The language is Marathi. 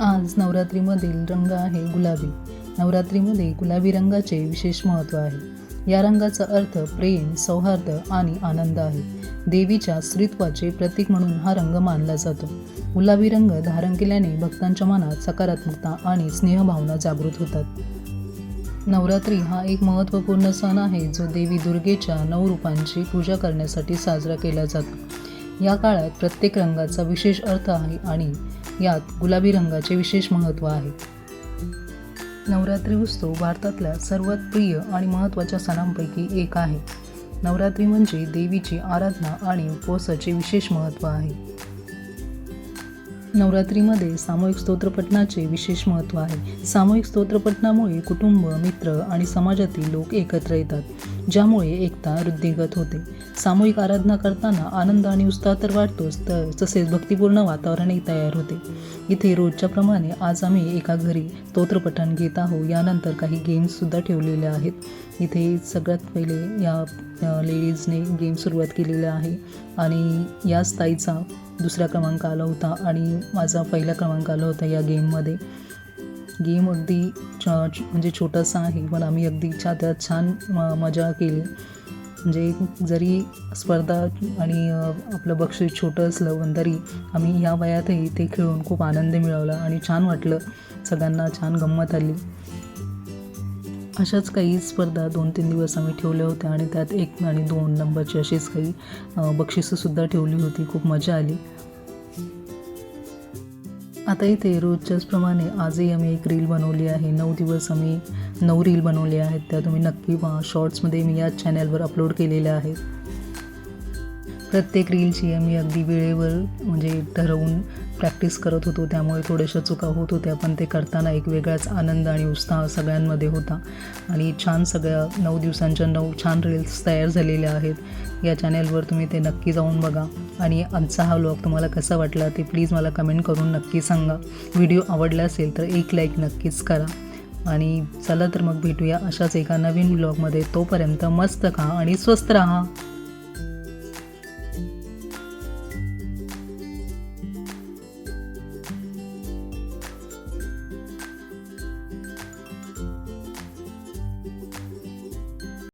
आज नवरात्रीमधील रंग आहे गुलाबी. नवरात्रीमध्ये गुलाबी रंगाचे विशेष महत्त्व आहे. या रंगाचा अर्थ प्रेम सौहार्द आणि आनंद आहे. देवीच्या स्त्रीत्वाचे प्रतीक म्हणून हा रंग मानला जातो. गुलाबी रंग धारण केल्याने भक्तांच्या मनात सकारात्मकता आणि स्नेहभावना जागृत होतात. नवरात्री हा एक महत्त्वपूर्ण सण आहे जो देवी दुर्गेच्या नऊ रूपांची पूजा करण्यासाठी साजरा केला जातो. या काळात प्रत्येक रंगाचा विशेष अर्थ आहे आणि यात गुलाबी रंगाचे विशेष महत्त्व आहे. नवरात्री उत्सव भारतातल्या सर्वात प्रिय आणि महत्त्वाच्या सणांपैकी एक आहे. नवरात्री म्हणजे देवीची आराधना आणि उपवासाचे विशेष महत्त्व आहे. नवरात्रीमध्ये सामूहिक स्तोत्रपठणाचे विशेष महत्त्व आहे. सामूहिक स्तोत्रपठणामुळे कुटुंब मित्र आणि समाजातील लोक एकत्र येतात ज्यामुळे एकता वृद्धिंगत होते. सामूहिक आराधना करताना आनंद आणि उत्साह तर वाटतोच तर तसेच भक्तिपूर्ण वातावरणही तयार होते. इथे रोजच्या प्रमाणे आज आम्ही एका घरी स्तोत्रपठण घेत आहोत. यानंतर काही गेम्ससुद्धा ठेवलेले आहेत. इथे सगळ्यात पहिले या लेडीजने गेम सुरुवात केलेली आहे. आणि या स्थायीचा दुसरा क्रमांक आला होता आणि माझा पहिला क्रमांक आला होता या गेममध्ये गेम अगदी छ म्हणजे छोटासा आहे पण आम्ही अगदी छा त्यात छान म मजा केली. म्हणजे जरी स्पर्धा आणि आपलं बक्षीस छोटं असलं पण तरी आम्ही ह्या वयातही ते खेळून खूप आनंद मिळवला आणि छान वाटलं. सगळ्यांना छान गंमत आली. अशाच काही स्पर्धा दोन तीन दिवस आम्ही ठेवल्या होत्या आणि त्यात एक आणि दोन नंबरची अशीच काही बक्षीसंसुद्धा बक्षिसंसुद्धा ठेवली होती. खूप मजा आली. आता इथे रोजच्याचप्रमाणे आजही आम्ही एक रील बनवली आहे. नऊ दिवस आम्ही नऊ रील बनवले आहेत. त्या तुम्ही नक्की पहा. शॉर्ट्समध्ये मी याच चॅनलवर अपलोड केलेल्या आहेत. प्रत्येक रीलची आम्ही अगदी वेळेवर म्हणजे ठरवून प्रॅक्टिस करत होतो. त्यामुळे थोड्याशा चुका होत होत्या पण ते करताना एक वेगळाच आनंद आणि उत्साह सगळ्यांमध्ये होता. आणि छान सगळ्या नऊ दिवसांच्या नऊ छान रील्स तयार झालेल्या आहेत. या चॅनेलवर तुम्ही ते नक्की जाऊन बघा. आणि आमचा हा व्लॉग तुम्हाला कसा वाटला ते प्लीज मला कमेंट करून नक्की सांगा. व्हिडिओ आवडला असेल तर एक लाईक नक्कीच करा. आणि चला तर मग भेटूया अशाच एका नवीन व्लॉगमध्ये तोपर्यंत मस्त खा आणि स्वस्त राहा.